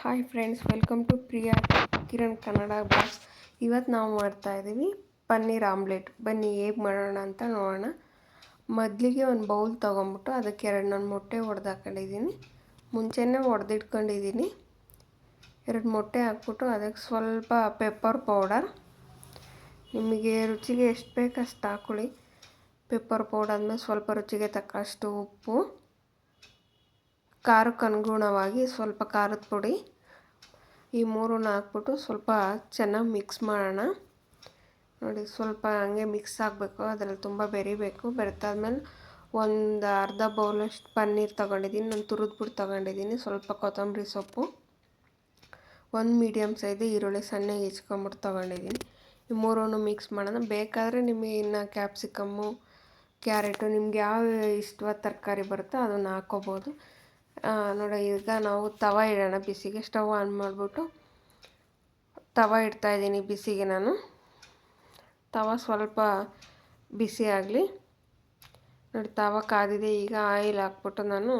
Hi friends welcome to Priya Kiran Kannada boss ಇವತ್ತು ನಾವು ಮಾಡ್ತಾ ಇದ್ದೀವಿ ಪನ್ನೀರ್ ಆಮ್ಲೆಟ್. ಬನ್ನಿ ಹೇಗೆ ಮಾಡೋಣ ಅಂತ ನೋಡೋಣ. ಮೊದಲಿಗೆ ಒಂದು ಬೌಲ್ ತೊಗೊಂಬಿಟ್ಟು ಅದಕ್ಕೆ ಎರಡು ನಾನು ಮೊಟ್ಟೆ ಒಡೆದು ಹಾಕೊಂಡಿದ್ದೀನಿ ಮುಂಚೆನೇ ಒಡೆದಿಟ್ಕೊಂಡಿದ್ದೀನಿ. ಎರಡು ಮೊಟ್ಟೆ ಹಾಕ್ಬಿಟ್ಟು ಅದಕ್ಕೆ ಸ್ವಲ್ಪ ಪೆಪ್ಪರ್ ಪೌಡರ್ ನಿಮಗೆ ರುಚಿಗೆ ಎಷ್ಟು ಬೇಕು ಅಷ್ಟು ಹಾಕೊಳ್ಳಿ. ಪೆಪ್ಪರ್ ಪೌಡರ್ ಆದಮೇಲೆ ಸ್ವಲ್ಪ ರುಚಿಗೆ ತಕ್ಕಷ್ಟು ಉಪ್ಪು. ಖಾರಕ್ಕೆ ಅನುಗುಣವಾಗಿ ಸ್ವಲ್ಪ ಖಾರದ ಪುಡಿ. ಈ ಮೂರನ್ನ ಹಾಕ್ಬಿಟ್ಟು ಸ್ವಲ್ಪ ಚೆನ್ನಾಗಿ ಮಿಕ್ಸ್ ಮಾಡೋಣ. ನೋಡಿ, ಸ್ವಲ್ಪ ಹಂಗೆ ಮಿಕ್ಸ್ ಆಗಬೇಕು. ಅದರಲ್ಲಿ ತುಂಬ ಬೆರಿಬೇಕು. ಬೆರೆತಾದ್ಮೇಲೆ ಒಂದು ಅರ್ಧ ಬೌಲಷ್ಟು ಪನ್ನೀರ್ ತೊಗೊಂಡಿದ್ದೀನಿ ನಾನು ತುರಿದ್ಬಿಟ್ಟು ತೊಗೊಂಡಿದ್ದೀನಿ ಸ್ವಲ್ಪ ಕೊತ್ತಂಬರಿ ಸೊಪ್ಪು. ಒಂದು ಮೀಡಿಯಮ್ ಸೈಜ್ ಈರುಳ್ಳಿ ಸಣ್ಣಗೆ ಹೆಚ್ಕೊಂಬಿಟ್ಟು ತೊಗೊಂಡಿದ್ದೀನಿ ಈ ಮೂರನ್ನು ಮಿಕ್ಸ್ ಮಾಡೋಣ. ಬೇಕಾದರೆ ನಿಮಗೆ ಇನ್ನು ಕ್ಯಾಪ್ಸಿಕಮ್ಮು ಕ್ಯಾರೆಟು ನಿಮ್ಗೆ ಯಾವ ಇಷ್ಟವಾದ ತರಕಾರಿ ಬರುತ್ತೋ ಅದನ್ನು ಹಾಕ್ಕೋಬೋದು ನೋಡಿ, ಈಗ ನಾವು ತವ ಇಡೋಣ. ಬಿಸಿಗೆ ಸ್ಟವ್ ಆನ್ ಮಾಡಿಬಿಟ್ಟು ತವ ಇಡ್ತಾಯಿದ್ದೀನಿ ಬಿಸಿಗೆ ನಾನು. ತವ ಸ್ವಲ್ಪ ಬಿಸಿ ಆಗಲಿ. ನೋಡಿ, ತವ ಕಾದಿದೆ, ಈಗ ಆಯಿಲ್ ಹಾಕ್ಬಿಟ್ಟು ನಾನು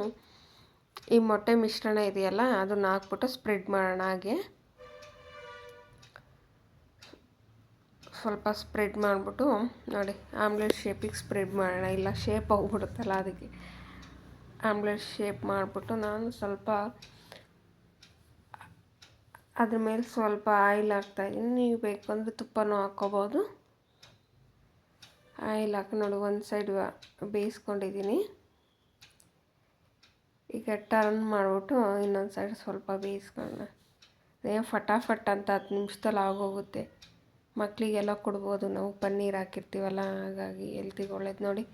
ಈ ಮೊಟ್ಟೆ ಮಿಶ್ರಣ ಇದೆಯಲ್ಲ, ಅದನ್ನು ಹಾಕ್ಬಿಟ್ಟು ಸ್ಪ್ರೆಡ್ ಮಾಡೋಣ ಹಾಗೆ. ಸ್ವಲ್ಪ ಸ್ಪ್ರೆಡ್ ಮಾಡಿಬಿಟ್ಟು, ನೋಡಿ, ಆಮ್ಲೆಟ್ ಶೇಪಿಗೆ ಸ್ಪ್ರೆಡ್ ಮಾಡೋಣ. ಇಲ್ಲ ಶೇಪ್ ಹೋಗ್ಬಿಡುತ್ತಲ್ಲ ಅದಕ್ಕೆ. ಆಮ್ಲೆಟ್ ಶೇಪ್ ಮಾಡಿಬಿಟ್ಟು ನಾನು ಸ್ವಲ್ಪ ಅದ್ರ ಮೇಲೆ ಸ್ವಲ್ಪ ಆಯಿಲ್ ಹಾಕ್ತಾಯಿದ್ದೀನಿ ನೀವು ಬೇಕಂದರೆ ತುಪ್ಪನೂ ಹಾಕ್ಕೋಬೋದು. ಆಯಿಲ್ ಹಾಕಿ ನೋಡಿ, ಒಂದು ಸೈಡ್ ಬೇಯಿಸ್ಕೊಂಡಿದ್ದೀನಿ. ಈಗ ಟರ್ನ್ ಮಾಡಿಬಿಟ್ಟು ಇನ್ನೊಂದು ಸೈಡ್ ಸ್ವಲ್ಪ ಬೇಯಿಸ್ಕೊಂಡು ಅದೇ ಫಟಾಫಟ್ ಅಂತ ಹತ್ತು ನಿಮಿಷದಲ್ಲಿ ಆಗೋಗುತ್ತೆ. ಮಕ್ಕಳಿಗೆಲ್ಲ ಕೊಡ್ಬೋದು ನಾವು, ಪನ್ನೀರ್ ಹಾಕಿರ್ತೀವಲ್ಲ, ಹಾಗಾಗಿ ಎಲ್ತಿಗೆ ಒಳ್ಳೇದು. ನೋಡಿ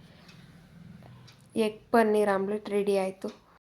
ಎಗ್ ಪನ್ನೀರ್ ಆಮ್ಲೆಟ್ ರೆಡಿ ಆಯಿತು.